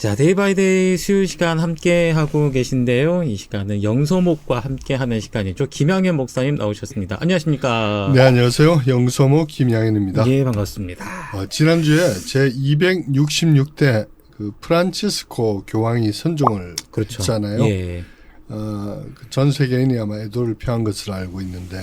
자, 데이 바이 데이 수요 시간 함께 하고 계신데요. 이 시간은 영소목과 함께 하는 시간이죠. 김양현 목사님 나오셨습니다. 안녕하십니까? 네, 안녕하세요. 영서모 김양현입니다. 예, 반갑습니다. 어, 지난주에 제 266대 그 프란치스코 교황이 선종을 그렇죠. 했잖아요. 예. 어, 그전 세계인이 아마 애도를 표한 것으로 알고 있는데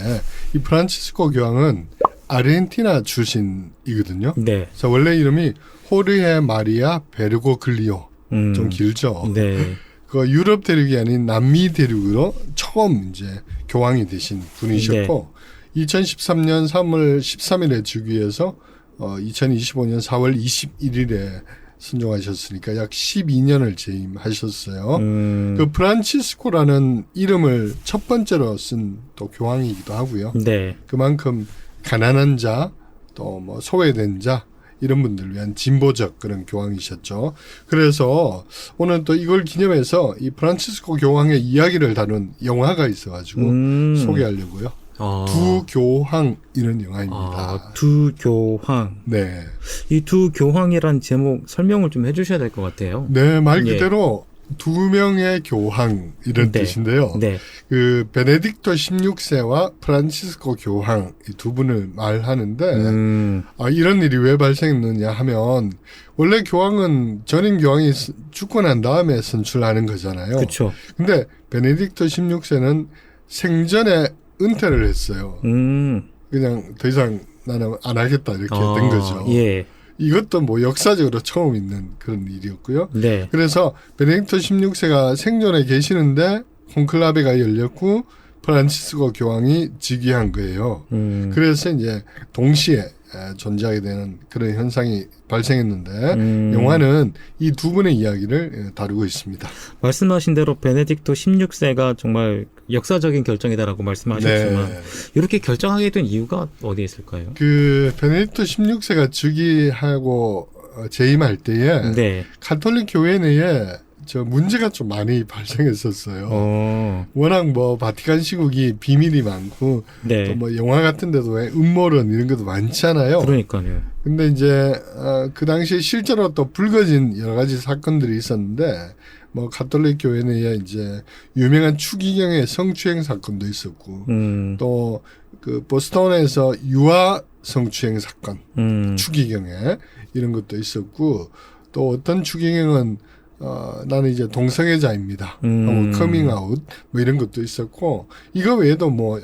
이 프란치스코 교황은 아르헨티나 출신이거든요. 네. 그래서 원래 이름이 호르헤 마리아 베르고 글리오 음. 좀 길죠. 네. 그 유럽 대륙이 아닌 남미 대륙으로 처음 이제 교황이 되신 분이셨고 2013년 3월 13일에 즉위해서 어 2025년 4월 21일에 순종하셨으니까 약 12년을 재임하셨어요. 음. 그 프란치스코라는 이름을 첫 번째로 쓴 또 교황이기도 하고요. 네. 그만큼 가난한 자, 또 뭐 소외된 자 이런 분들을 위한 진보적 그런 교황이셨죠. 그래서 오늘 또 이걸 기념해서 이 프란치스코 교황의 이야기를 다룬 영화가 있어가지고 음. 소개하려고요. 아. 두 교황 이런 영화입니다. 아, 두 교황. 네, 이 두 교황이란 제목 설명을 좀 해주셔야 될 것 같아요. 네말 예. 그대로 두 명의 교황 이런 네. 뜻인데요. 네. 그 베네딕토 16세와 프란치스코 교황 이 두 분을 말하는데 음. 아, 이런 일이 왜 발생했느냐 하면 원래 교황은 전임 교황이 스- 죽고 난 다음에 선출하는 거잖아요. 그렇죠. 근데 베네딕토 16세는 생전에 은퇴를 했어요. 음. 그냥 더 이상 나는 안 하겠다 이렇게 아, 된 거죠. 예. 이것도 뭐 역사적으로 처음 있는 그런 일이었고요. 네. 그래서 베네딕토 16세가 생존에 계시는데 콘클라베가 열렸고 프란치스코 교황이 즉위한 거예요. 음. 그래서 이제 동시에 에, 존재하게 되는 그런 현상이 발생했는데 음. 영화는 이 두 분의 이야기를 에, 다루고 있습니다. 말씀하신 대로 베네딕토 16세가 정말 역사적인 결정이다라고 말씀하셨지만 네. 이렇게 결정하게 된 이유가 어디에 있을까요? 그 베네딕토 16세가 즉위하고 어, 재임할 때에 네. 가톨릭 교회 내에 저 문제가 좀 많이 발생했었어요. 어. 워낙 뭐 바티칸 시국이 비밀이 많고 네. 또뭐 영화 같은 데도 왜 음모론 이런 것도 많잖아요. 그러니까요. 근데 이제 어, 그 당시에 실제로 또 불거진 여러 가지 사건들이 있었는데 뭐 가톨릭 교회 내에 이제 유명한 추기경의 성추행 사건도 있었고 음. 또그 보스턴에서 유아 성추행 사건 음. 추기경에 이런 것도 있었고 또 어떤 추기경은 어 나는 이제 동성애자입니다. 음. 하고 커밍아웃 뭐 이런 것도 있었고 이거 외에도 뭐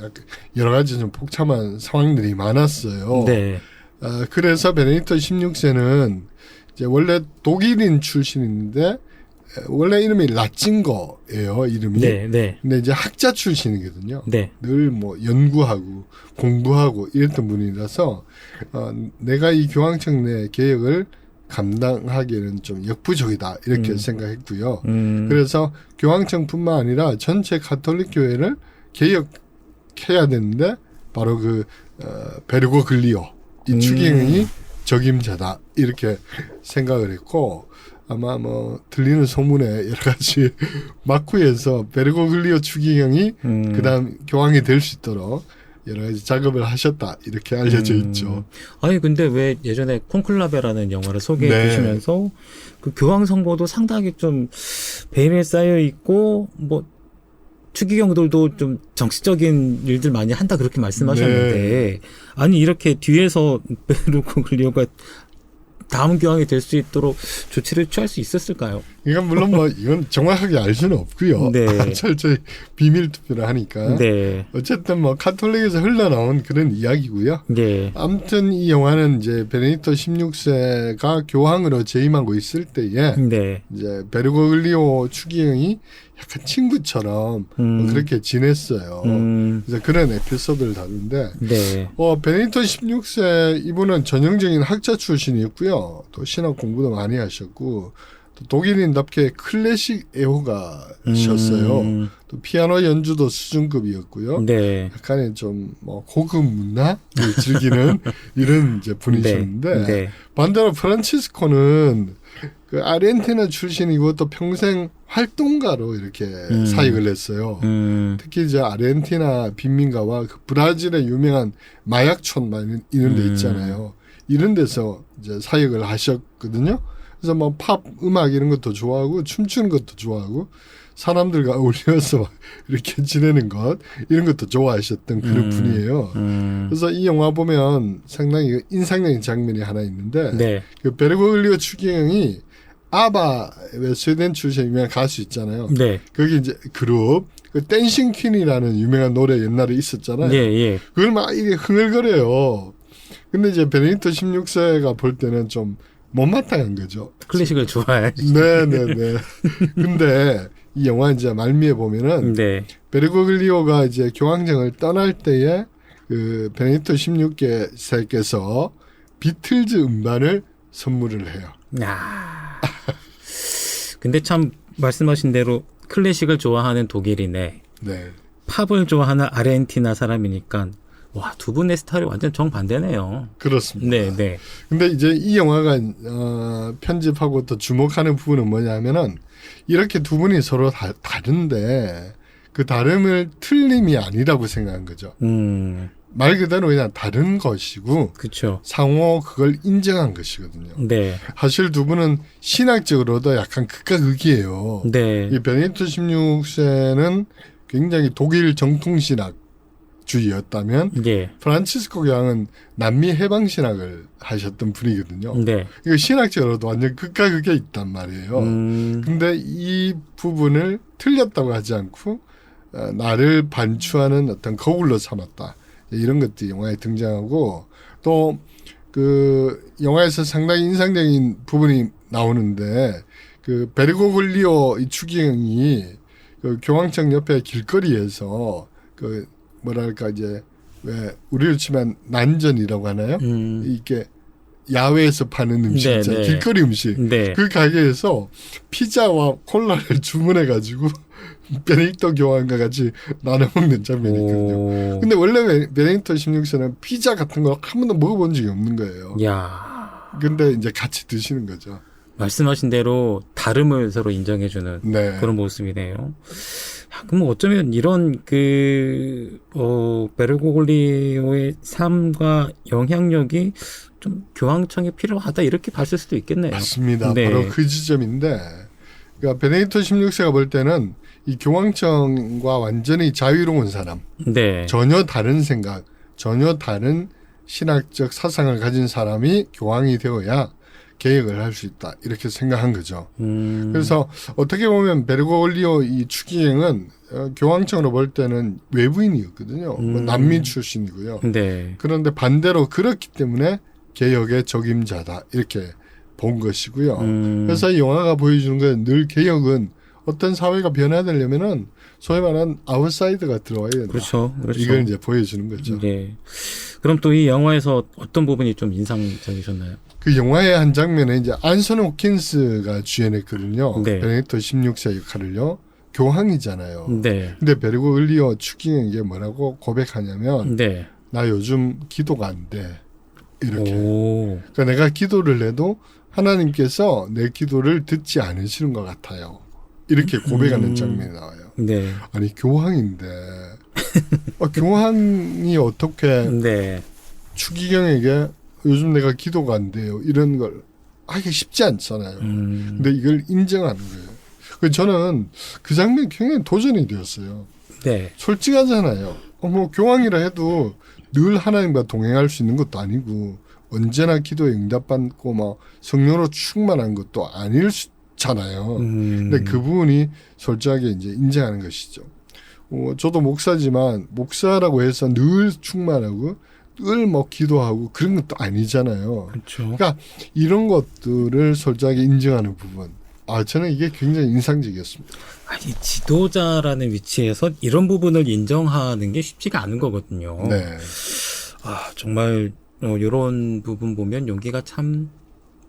여러 가지 좀 복잡한 상황들이 많았어요. 네. 어, 그래서 베네딕토 16세는 이제 원래 독일인 출신인데 에, 원래 이름이 라틴거예요 이름이. 네. 네. 근데 이제 학자 출신이거든요. 네. 늘 뭐 연구하고 공부하고 이랬던 분이라서 어, 내가 이 교황청 내 개혁을 감당하기에는 좀 역부족이다 이렇게 음. 생각했고요. 음. 그래서 교황청뿐만 아니라 전체 가톨릭 교회를 개혁해야 되는데 바로 그 어, 베르고 글리오 이 음. 추기경이 적임자다 이렇게 생각을 했고 아마 뭐 들리는 소문에 여러 가지 마쿠에서 베르고 글리오 추기경이 음. 그다음 교황이 될 수 있도록 여러 가지 작업을 하셨다 이렇게 알려져 음. 있죠. 아니 근데 왜 예전에 콘클라베라는 영화를 소개해 네. 주시면서 그 교황 선거도 상당히 좀 베일에 쌓여 있고 뭐 추기경들도 좀 정치적인 일들 많이 한다 그렇게 말씀하셨는데 네. 아니 이렇게 뒤에서 베르고 글리오가 다음 교황이 될 수 있도록 조치를 취할 수 있었을까요? 이건 물론 뭐 이건 정확하게 알 수는 없고요. 네. 철저히 비밀 투표를 하니까. 네, 어쨌든 뭐 카톨릭에서 흘러나온 그런 이야기고요. 네, 아무튼 이 영화는 이제 베네딕토 16세가 교황으로 재임하고 있을 때에 네, 이제 베르고글리오 추기경이 약간 친구처럼 음. 뭐 그렇게 지냈어요. 음, 그래서 그런 에피소드를 다루는데 네, 어, 베네딕토 16세 이분은 전형적인 학자 출신이었고요. 또 신학 공부도 많이 하셨고 또 독일인답게 클래식 애호가셨어요. 음, 또 피아노 연주도 수준급이었고요. 네, 약간의 좀 뭐 고급 문화를 즐기는 이런 이제 분이셨는데 네, 네. 반대로 프란치스코는 그 아르헨티나 출신이고 또 평생 활동가로 이렇게 음. 사역을 했어요. 음, 특히 이제 아르헨티나 빈민가와 그 브라질의 유명한 마약촌 이런 데 음. 있잖아요. 이런 데서 이제 사역을 하셨거든요. 그래서 뭐 팝 음악 이런 것도 좋아하고 춤추는 것도 좋아하고 사람들과 어울려서 막 이렇게 지내는 것 이런 것도 좋아하셨던 그런 음. 분이에요. 음. 그래서 이 영화 보면 상당히 인상적인 장면이 하나 있는데 네. 그 베르고글리오 추기경이 아바의 스웨덴 출신 유명한 가수 있잖아요. 네. 거기 이제 그룹 그 댄싱 퀸이라는 유명한 노래 옛날에 있었잖아요. 예, 예. 그걸 막 이게 흥얼거려요. 근데 이제 베네딕토 16세가 볼 때는 좀 못마땅한 거죠. 클래식을 좋아해. 네네네. 근데 이 영화 이제 말미에 보면은 네. 베르고글리오가 이제 교황청을 떠날 때에 그 베네딕토 16세께서 비틀즈 음반을 선물을 해요. 야. 근데 참 말씀하신 대로 클래식을 좋아하는 독일이네. 네. 팝을 좋아하는 아르헨티나 사람이니까 와, 두 분의 스타일이 완전 정반대네요. 그렇습니다. 네, 네. 근데 이제 이 영화가 어, 편집하고 또 주목하는 부분은 뭐냐면은 이렇게 두 분이 서로 다, 다른데 그 다름을 틀림이 아니라고 생각한 거죠. 음. 말 그대로 그냥 다른 것이고 그렇죠. 상호 그걸 인정한 것이거든요. 네. 사실 두 분은 신학적으로도 약간 극과 극이에요. 네. 이 베네딕토 16세는 굉장히 독일 정통 신학 주의였다면 예. 프란치스코 교황은 남미 해방 신학을 하셨던 분이거든요. 네. 이거 신학적으로도 완전 극과 극에 있단 말이에요. 음. 근데 이 부분을 틀렸다고 하지 않고 어, 나를 반추하는 어떤 거울로 삼았다. 이런 것들이 영화에 등장하고 또 그 영화에서 상당히 인상적인 부분이 나오는데 그 베르고글리오 이 추기경이 그 교황청 옆에 길거리에서 그 뭐랄까 이제 왜 우리로 치면 난전이라고 하나요? 음. 이게 야외에서 파는 음식 네, 있잖아요. 네. 길거리 음식. 네. 그 가게에서 피자와 콜라를 주문해 가지고 베네딕토 교황과 같이 나눠 먹는 장면이 있거든요. 오. 근데 원래 베- 베네딕토 16세는 피자 같은 거한 번도 먹어본 적이 없는 거예요. 야. 근데 이제 같이 드시는 거죠. 말씀하신 대로 다름을 서로 인정해주는 네. 그런 모습이네요. 야, 그럼 어쩌면 이런 그, 어, 베르고글리오의 삶과 영향력이 좀 교황청에 필요하다 이렇게 봤을 수도 있겠네요. 맞습니다. 네. 바로 그 지점인데, 그러니까 베네딕토 16세가 볼 때는 이 교황청과 완전히 자유로운 사람, 네. 전혀 다른 생각, 전혀 다른 신학적 사상을 가진 사람이 교황이 되어야 개혁을 할 수 있다. 이렇게 생각한 거죠. 음, 그래서 어떻게 보면 베르고올리오 이 추기행은 어, 교황청으로 볼 때는 외부인이었거든요. 뭐 음. 난민 출신이고요. 네. 그런데 반대로 그렇기 때문에 개혁의 적임자다. 이렇게 본 것이고요. 음, 그래서 이 영화가 보여주는 건 늘 개혁은 어떤 사회가 변화되려면은 소위 말하는 아웃사이드가 들어와야 된다. 그렇죠. 그렇죠. 이걸 이제 보여주는 거죠. 네. 그럼 또 이 영화에서 어떤 부분이 좀 인상적이셨나요? 그 영화의 한 장면에 이제 안소니 호킨스가 주연했거든요. 네. 베네딕토 16세 역할을요. 교황이잖아요. 네. 근데 베르고 을리오 추기에게 뭐라고 고백하냐면 네. 나 요즘 기도가 안 돼. 이렇게. 오. 그러니까 내가 기도를 해도 하나님께서 내 기도를 듣지 않으시는 것 같아요. 이렇게 고백하는 음. 장면이 나와요. 네. 아니 교황인데 아, 교황이 어떻게 네. 추기경에게 요즘 내가 기도가 안 돼요. 이런 걸 하기 쉽지 않잖아요. 음, 근데 이걸 인정하는 거예요. 그 저는 그 장면이 굉장히 도전이 되었어요. 네. 솔직하잖아요. 어, 뭐 교황이라 해도 늘 하나님과 동행할 수 있는 것도 아니고 언제나 기도에 응답받고 막 성령으로 충만한 것도 아니잖아요. 음, 근데 그 부분이 솔직하게 이제 인정하는 것이죠. 어, 저도 목사지만 목사라고 해서 늘 충만하고 늘뭐 기도하고 그런 것도 아니잖아요. 그렇죠. 이런 것들을 솔직하게 인정하는 부분. 아, 저는 이게 굉장히 인상적이었습니다. 아니 지도자라는 위치에서 이런 부분을 인정하는 게 쉽지가 않은 거거든요. 네. 아 정말 어, 이런 부분 보면 용기가 참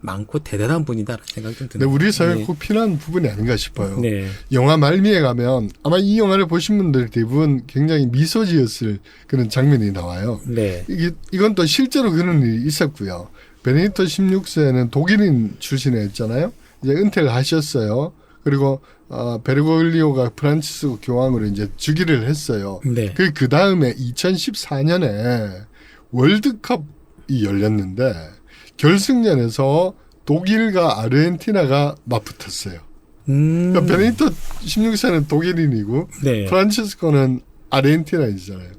많고 대단한 분이다라는 생각이 좀 드네요. 우리 사회에 네. 꼭 필요한 부분이 아닌가 싶어요. 네. 영화 말미에 가면 아마 이 영화를 보신 분들 대부분 굉장히 미소 지었을 그런 장면이 나와요. 네. 이게, 이건 또 실제로 그런 일이 있었고요. 베네딕토 16세는 독일인 출신이었잖아요. 이제 은퇴를 하셨어요. 그리고 어, 베르고글리오가 프란치스 교황으로 이제 즉위를 했어요. 네. 그, 그 다음에 2014년에 월드컵이 열렸는데 결승전에서 독일과 아르헨티나가 맞붙었어요. 음. 그러니까 베네딕토 16세는 독일인이고 네. 프란치스코는 아르헨티나이잖아요.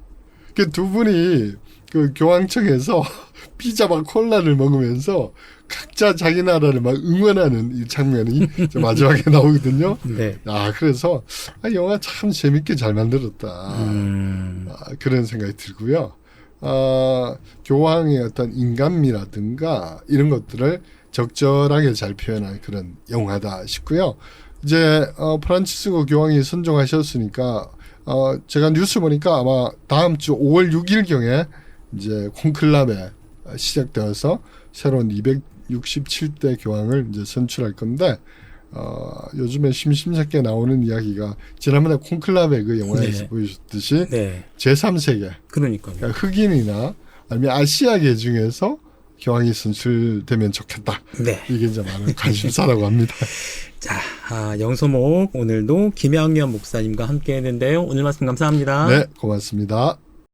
그 두 분이 그 교황청에서 피자와 콜라를 먹으면서 각자 자기 나라를 막 응원하는 이 장면이 마지막에 나오거든요. 네. 아 그래서 아, 영화 참 재밌게 잘 만들었다. 음. 아, 그런 생각이 들고요. 아, 교황의 어떤 인간미라든가 이런 것들을 적절하게 잘 표현한 그런 영화다 싶고요. 이제 어, 프란치스코 교황이 선종하셨으니까 어, 제가 뉴스 보니까 아마 다음 주 5월 6일 경에 이제 콘클라베 시작되어서 새로운 267대 교황을 이제 선출할 건데 어, 요즘에 심심찮게 나오는 이야기가 지난번에 콘클라베 그 영화에서 네. 보여줬듯이 네. 제3세계 그러니까요. 그러니까 흑인이나 아니면 아시아계 중에서 교황이 선출되면 좋겠다. 네. 이게 이제 많은 관심사라고 합니다. 자, 아, 영소목 오늘도 김양현 목사님과 함께 했는데요. 오늘 말씀 감사합니다. 네, 고맙습니다.